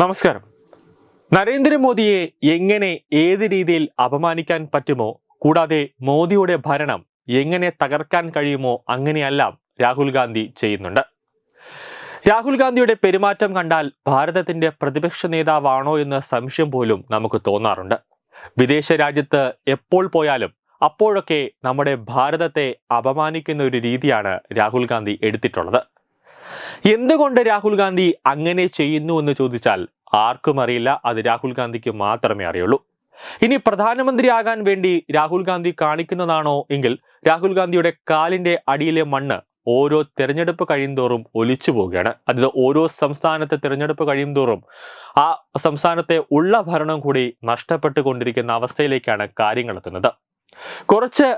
നമസ്കാരം. നരേന്ദ്രമോദിയെ എങ്ങനെ ഏത് രീതിയിൽ അപമാനിക്കാൻ പറ്റുമോ കൂടാതെ മോദിയുടെ ഭരണം എങ്ങനെ തകർക്കാൻ കഴിയുമോ അങ്ങനെയെല്ലാം രാഹുൽ ഗാന്ധി ചെയ്യുന്നുണ്ട്. രാഹുൽ ഗാന്ധിയുടെ പെരുമാറ്റം കണ്ടാൽ ഭാരതത്തിന്റെ പ്രതിപക്ഷ നേതാവാണോ എന്ന സംശയം പോലും നമുക്ക് തോന്നാറുണ്ട്. വിദേശ രാജ്യത്ത് എപ്പോൾ പോയാലും അപ്പോഴൊക്കെ നമ്മുടെ ഭാരതത്തെ അപമാനിക്കുന്ന ഒരു രീതിയാണ് രാഹുൽ ഗാന്ധി എടുത്തിട്ടുള്ളത്. എന്തുകൊണ്ട് രാഹുൽ ഗാന്ധി അങ്ങനെ ചെയ്യുന്നു എന്ന് ചോദിച്ചാൽ ആർക്കും അറിയില്ല അത് രാഹുൽ ഗാന്ധിക്ക് മാത്രമേ അറിയുള്ളൂ. ഇനി പ്രധാനമന്ത്രിയാകാൻ വേണ്ടി രാഹുൽ ഗാന്ധി കാണിക്കുന്നതാണോ എങ്കിൽ രാഹുൽ ഗാന്ധിയുടെ കാലിന്റെ അടിയിലെ മണ്ണ് ഓരോ തെരഞ്ഞെടുപ്പ് കഴിയുന്തോറും ഒലിച്ചു പോവുകയാണ്. അതായത് ഓരോ സംസ്ഥാനത്തെ തെരഞ്ഞെടുപ്പ് കഴിയുന്തോറും ആ സംസ്ഥാനത്തെ ഉള്ള ഭരണം കൂടി നഷ്ടപ്പെട്ടുകൊണ്ടിരിക്കുന്ന അവസ്ഥയിലേക്കാണ് കാര്യങ്ങൾ എത്തുന്നത്. കുറച്ച്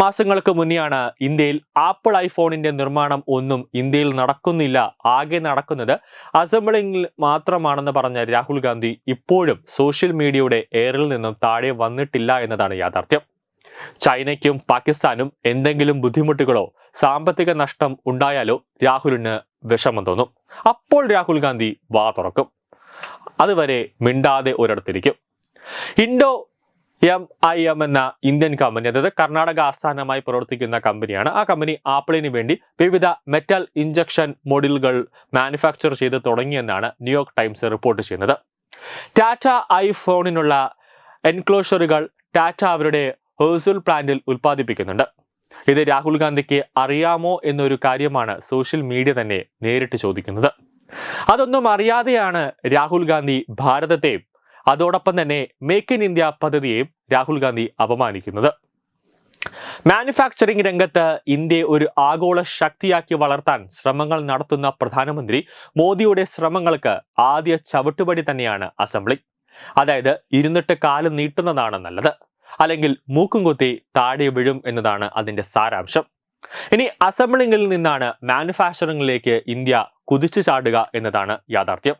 മാസങ്ങൾക്ക് മുന്നെയാണ് ഇന്ത്യയിൽ ആപ്പിൾ ഐഫോണിന്റെ നിർമ്മാണം ഒന്നും ഇന്ത്യയിൽ നടക്കുന്നില്ല ആകെ നടക്കുന്നത് അസംബ്ലിംഗിൽ മാത്രമാണെന്ന് പറഞ്ഞ രാഹുൽ ഗാന്ധി ഇപ്പോഴും സോഷ്യൽ മീഡിയയുടെ എയറിൽ നിന്നും താഴെ വന്നിട്ടില്ല എന്നതാണ് യാഥാർത്ഥ്യം. ചൈനയ്ക്കും പാകിസ്ഥാനും എന്തെങ്കിലും ബുദ്ധിമുട്ടുകളോ സാമ്പത്തിക നഷ്ടം ഉണ്ടായാലോ രാഹുലിന് വിഷമം തോന്നും. അപ്പോൾ രാഹുൽ ഗാന്ധി വാ തുറക്കും. അതുവരെ മിണ്ടാതെ ഒരിടത്തിരിക്കും. ഇൻഡോ എം ഐ എം എന്ന ഇന്ത്യൻ കമ്പനി അതായത് കർണാടക ആസ്ഥാനമായി പ്രവർത്തിക്കുന്ന കമ്പനിയാണ്. ആ കമ്പനി ആപ്പിളിന് വേണ്ടി വിവിധ മെറ്റൽ ഇഞ്ചക്ഷൻ മോഡലുകൾ മാനുഫാക്ചർ ചെയ്ത് തുടങ്ങിയെന്നാണ് ന്യൂയോർക്ക് ടൈംസ് റിപ്പോർട്ട് ചെയ്യുന്നത്. ടാറ്റ ഐഫോണിനുള്ള എൻക്ലോഷറുകൾ ടാറ്റ അവരുടെ ഹേഴ്സുൽ പ്ലാന്റിൽ ഉൽപ്പാദിപ്പിക്കുന്നുണ്ട്. ഇത് രാഹുൽ ഗാന്ധിക്ക് അറിയാമോ എന്നൊരു കാര്യമാണ് സോഷ്യൽ മീഡിയ തന്നെ നേരിട്ട് ചോദിക്കുന്നത്. അതൊന്നും അറിയാതെയാണ് രാഹുൽ ഗാന്ധി ഭാരതത്തെയും അതോടൊപ്പം തന്നെ മേക്ക് ഇൻ ഇന്ത്യ പദ്ധതിയെയും രാഹുൽ ഗാന്ധി അപമാനിക്കുന്നത്. മാനുഫാക്ചറിംഗ് രംഗത്ത് ഇന്ത്യയെ ഒരു ആഗോള ശക്തിയാക്കി വളർത്താൻ ശ്രമങ്ങൾ നടത്തുന്ന പ്രധാനമന്ത്രി മോദിയുടെ ശ്രമങ്ങൾക്ക് ആദ്യ ചവിട്ടുപടി തന്നെയാണ് അസംബ്ലി. അതായത് ഇരുന്നിട്ട് കാലം നീട്ടുന്നതാണ് നല്ലത്. അല്ലെങ്കിൽ മൂക്കും കുത്തി താഴെ വീഴും എന്നതാണ് അതിന്റെ സാരാംശം. ഇനി അസംബ്ലിംഗിൽ നിന്നാണ് മാനുഫാക്ചറിംഗിലേക്ക് ഇന്ത്യ കുതിച്ചു ചാടുക എന്നതാണ് യാഥാർത്ഥ്യം.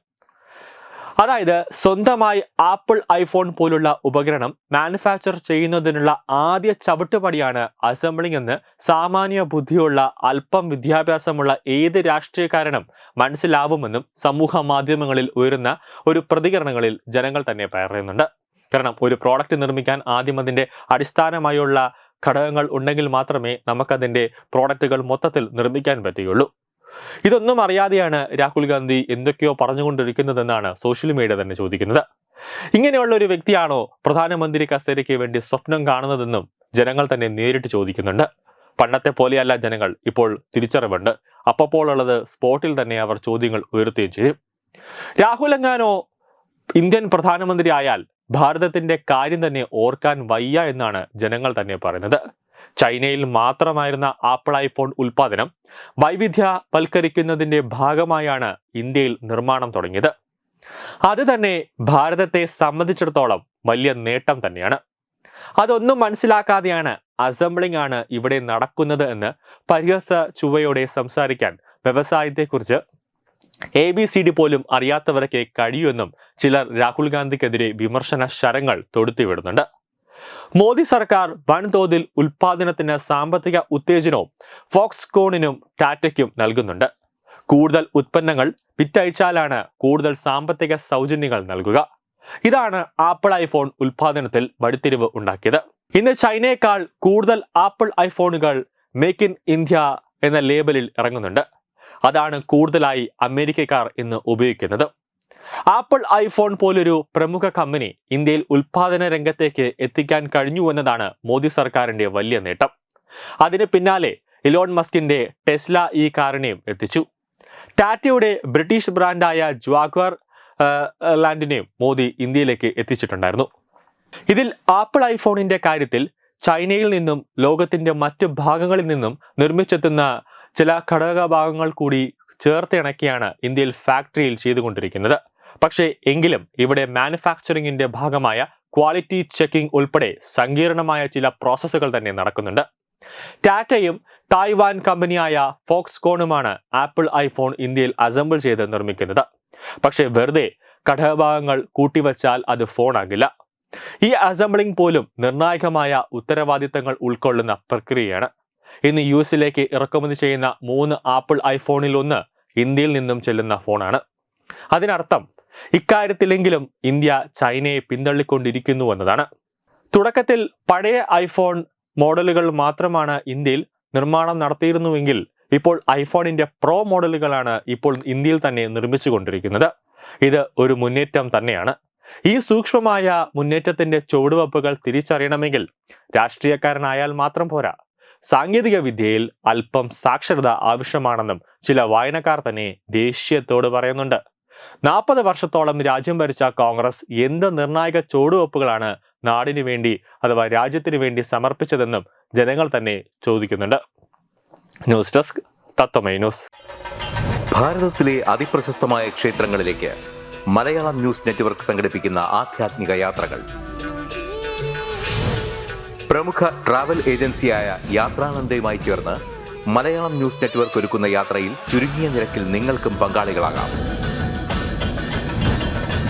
അതായത് സ്വന്തമായി ആപ്പിൾ ഐഫോൺ പോലുള്ള ഉപകരണം മാനുഫാക്ചർ ചെയ്യുന്നതിനുള്ള ആദ്യ ചവിട്ടുപടിയാണ് അസംബ്ലിംഗ് എന്ന് സാമാന്യ ബുദ്ധിയുള്ള അല്പം വിദ്യാഭ്യാസമുള്ള ഏത് രാഷ്ട്രീയക്കാരനും മനസ്സിലാവുമെന്നും സമൂഹ മാധ്യമങ്ങളിൽ ഉയരുന്ന ഒരു പ്രതികരണങ്ങളിൽ ജനങ്ങൾ തന്നെ പറയുന്നുണ്ട് കാരണം ഒരു പ്രോഡക്റ്റ് നിർമ്മിക്കാൻ ആദ്യം അതിന്റെ അടിസ്ഥാനമായുള്ള ഘടകങ്ങൾ ഉണ്ടെങ്കിൽ മാത്രമേ നമുക്കതിന്റെ പ്രോഡക്റ്റുകൾ മൊത്തത്തിൽ നിർമ്മിക്കാൻ പറ്റുകയുള്ളൂ. ഇതൊന്നും അറിയാതെയാണ് രാഹുൽ ഗാന്ധി എന്തൊക്കെയോ പറഞ്ഞുകൊണ്ടിരിക്കുന്നതെന്നാണ് സോഷ്യൽ മീഡിയ തന്നെ ചോദിക്കുന്നത്. ഇങ്ങനെയുള്ള ഒരു വ്യക്തിയാണോ പ്രധാനമന്ത്രി കസേരയ്ക്ക് വേണ്ടി സ്വപ്നം കാണുന്നതെന്നും ജനങ്ങൾ തന്നെ നേരിട്ട് ചോദിക്കുന്നുണ്ട്. പണ്ടത്തെ പോലെയല്ല ജനങ്ങൾ ഇപ്പോൾ തിരിച്ചറിവുണ്ട്. അപ്പോൾ ഉള്ളത് സ്പോട്ടിൽ തന്നെ അവർ ചോദ്യങ്ങൾ ഉയർത്തുകയും ചെയ്യും. രാഹുൽ എങ്ങാനോ ഇന്ത്യൻ പ്രധാനമന്ത്രി ആയാൽ ഭാരതത്തിന്റെ കാര്യം തന്നെ ഓർക്കാൻ വയ്യ എന്നാണ് ജനങ്ങൾ തന്നെ പറയുന്നത്. ചൈനയിൽ മാത്രമായിരുന്ന ആപ്പിൾ ഐഫോൺ ഉൽപാദനം വൈവിധ്യവൽക്കരിക്കുന്നതിന്റെ ഭാഗമായാണ് ഇന്ത്യയിൽ നിർമ്മാണം തുടങ്ങിയത്. അത് തന്നെ ഭാരതത്തെ സംബന്ധിച്ചിടത്തോളം വലിയ നേട്ടം തന്നെയാണ്. അതൊന്നും മനസ്സിലാക്കാതെയാണ് അസംബ്ലിംഗ് ആണ് ഇവിടെ നടക്കുന്നത് എന്ന് പരിഹസ ചുവയോടെ സംസാരിക്കാൻ വ്യവസായത്തെക്കുറിച്ച് എ ബി സി ഡി പോലും അറിയാത്തവരൊക്കെ കഴിയുമെന്നും ചിലർ രാഹുൽ ഗാന്ധിക്കെതിരെ വിമർശന ശരങ്ങൾ തൊടുത്തുവിടുന്നുണ്ട്. മോദി സർക്കാർ വൻതോതിൽ ഉൽപാദനത്തിന് സാമ്പത്തിക ഉത്തേജനവും ഫോക്സ്കോണിനും ടാറ്റയ്ക്കും നൽകുന്നുണ്ട്. കൂടുതൽ ഉത്പന്നങ്ങൾ വിറ്റയച്ചാലാണ് കൂടുതൽ സാമ്പത്തിക സൗജന്യങ്ങൾ നൽകുക. ഇതാണ് ആപ്പിൾ ഐഫോൺ ഉൽപാദനത്തിൽ വഴിത്തിരിവ് ഉണ്ടാക്കിയത്. ഇന്ന് ചൈനയേക്കാൾ കൂടുതൽ ആപ്പിൾ ഐഫോണുകൾ മേക്ക് ഇൻ ഇന്ത്യ എന്ന ലേബലിൽ ഇറങ്ങുന്നുണ്ട്. അതാണ് കൂടുതലായി അമേരിക്കക്കാർ ഇന്ന് ഉപയോഗിക്കുന്നത്. ആപ്പിൾ ഐഫോൺ പോലൊരു പ്രമുഖ കമ്പനി ഇന്ത്യയിൽ ഉൽപാദന രംഗത്തേക്ക് എത്തിക്കാൻ കഴിഞ്ഞു എന്നതാണ് മോദി സർക്കാരിന്റെ വലിയ നേട്ടം. അതിന് പിന്നാലെ ഇലോൺ മസ്കിന്റെ ടെസ്ല ഈ കാറിനെയും എത്തിച്ചു. ടാറ്റയുടെ ബ്രിട്ടീഷ് ബ്രാൻഡായ ജ്വാഗ്വർ ലാൻഡിനെയും മോദി ഇന്ത്യയിലേക്ക് എത്തിച്ചിട്ടുണ്ടായിരുന്നു. ഇതിൽ ആപ്പിൾ ഐഫോണിന്റെ കാര്യത്തിൽ ചൈനയിൽ നിന്നും ലോകത്തിന്റെ മറ്റു ഭാഗങ്ങളിൽ നിന്നും നിർമ്മിച്ചെത്തുന്ന ചില ഘടക ഭാഗങ്ങൾ കൂടി ചേർത്തിണക്കിയാണ് ഇന്ത്യയിൽ ഫാക്ടറിയിൽ ചെയ്തുകൊണ്ടിരിക്കുന്നത്. പക്ഷേ എങ്കിലും ഇവിടെ മാനുഫാക്ചറിംഗിന്റെ ഭാഗമായ ക്വാളിറ്റി ചെക്കിംഗ് ഉൾപ്പെടെ സങ്കീർണമായ ചില പ്രോസസ്സുകൾ തന്നെ നടക്കുന്നുണ്ട്. ടാറ്റയും തായ്വാൻ കമ്പനിയായ ഫോക്സ്കോണുമാണ് ആപ്പിൾ ഐഫോൺ ഇന്ത്യയിൽ അസംബിൾ ചെയ്ത് നിർമ്മിക്കുന്നത്. പക്ഷേ വെറുതെ ഘടകഭാഗങ്ങൾ കൂട്ടിവച്ചാൽ അത് ഫോണാകില്ല ഈ അസംബ്ലിംഗ് പോലും നിർണായകമായ ഉത്തരവാദിത്തങ്ങൾ ഉൾക്കൊള്ളുന്ന പ്രക്രിയയാണ്. ഇന്ന് യു എസിലേക്ക് ഇറക്കുമതി ചെയ്യുന്ന മൂന്ന് ആപ്പിൾ ഐഫോണിൽ ഒന്ന് ഇന്ത്യയിൽ നിന്നും ചെല്ലുന്ന ഫോണാണ് അതിനർത്ഥം ഇക്കാര്യത്തിലെങ്കിലും ഇന്ത്യ ചൈനയെ പിന്തള്ളിക്കൊണ്ടിരിക്കുന്നു എന്നതാണ്. തുടക്കത്തിൽ പഴയ ഐഫോൺ മോഡലുകൾ മാത്രമാണ് ഇന്ത്യയിൽ നിർമ്മാണം നടത്തിയിരുന്നുവെങ്കിൽ ഇപ്പോൾ ഐഫോണിന്റെ പ്രോ മോഡലുകളാണ് ഇപ്പോൾ ഇന്ത്യയിൽ തന്നെ നിർമ്മിച്ചുകൊണ്ടിരിക്കുന്നത്. ഇത് ഒരു മുന്നേറ്റം തന്നെയാണ്. ഈ സൂക്ഷ്മമായ മുന്നേറ്റത്തിന്റെ ചുവടുവെപ്പുകൾ തിരിച്ചറിയണമെങ്കിൽ രാഷ്ട്രീയക്കാരനായാൽ മാത്രം പോരാ. സാങ്കേതിക വിദ്യയിൽ അല്പം സാക്ഷരത ആവശ്യമാണെന്നും ചില വായനക്കാർ തന്നെ ദേഷ്യത്തോട് പറയുന്നുണ്ട്. നാൽപ്പത് വർഷത്തോളം രാജ്യം ഭരിച്ച കോൺഗ്രസ് എന്ത് നിർണായക ചുവടുവെപ്പുകളാണ് നാടിനു വേണ്ടി അഥവാ രാജ്യത്തിനു വേണ്ടി സമർപ്പിച്ചതെന്നും ജനങ്ങൾ തന്നെ ചോദിക്കുന്നുണ്ട്. News desk Tatwamayi news. ഭാരതത്തിലെ അതിപ്രശസ്തമായ ക്ഷേത്രങ്ങളിലേക്ക് മലയാളം ന്യൂസ് നെറ്റ്വർക്ക് സംഘടിപ്പിക്കുന്ന ആധ്യാത്മിക യാത്രകൾ. പ്രമുഖ ട്രാവൽ ഏജൻസിയായ യാത്രാനന്ദയുമായി ചേർന്ന് മലയാളം ന്യൂസ് നെറ്റ്വർക്ക് ഒരുക്കുന്ന യാത്രയിൽ ചുരുങ്ങിയ നിരക്കിൽ നിങ്ങൾക്കും പങ്കാളികളാകാം.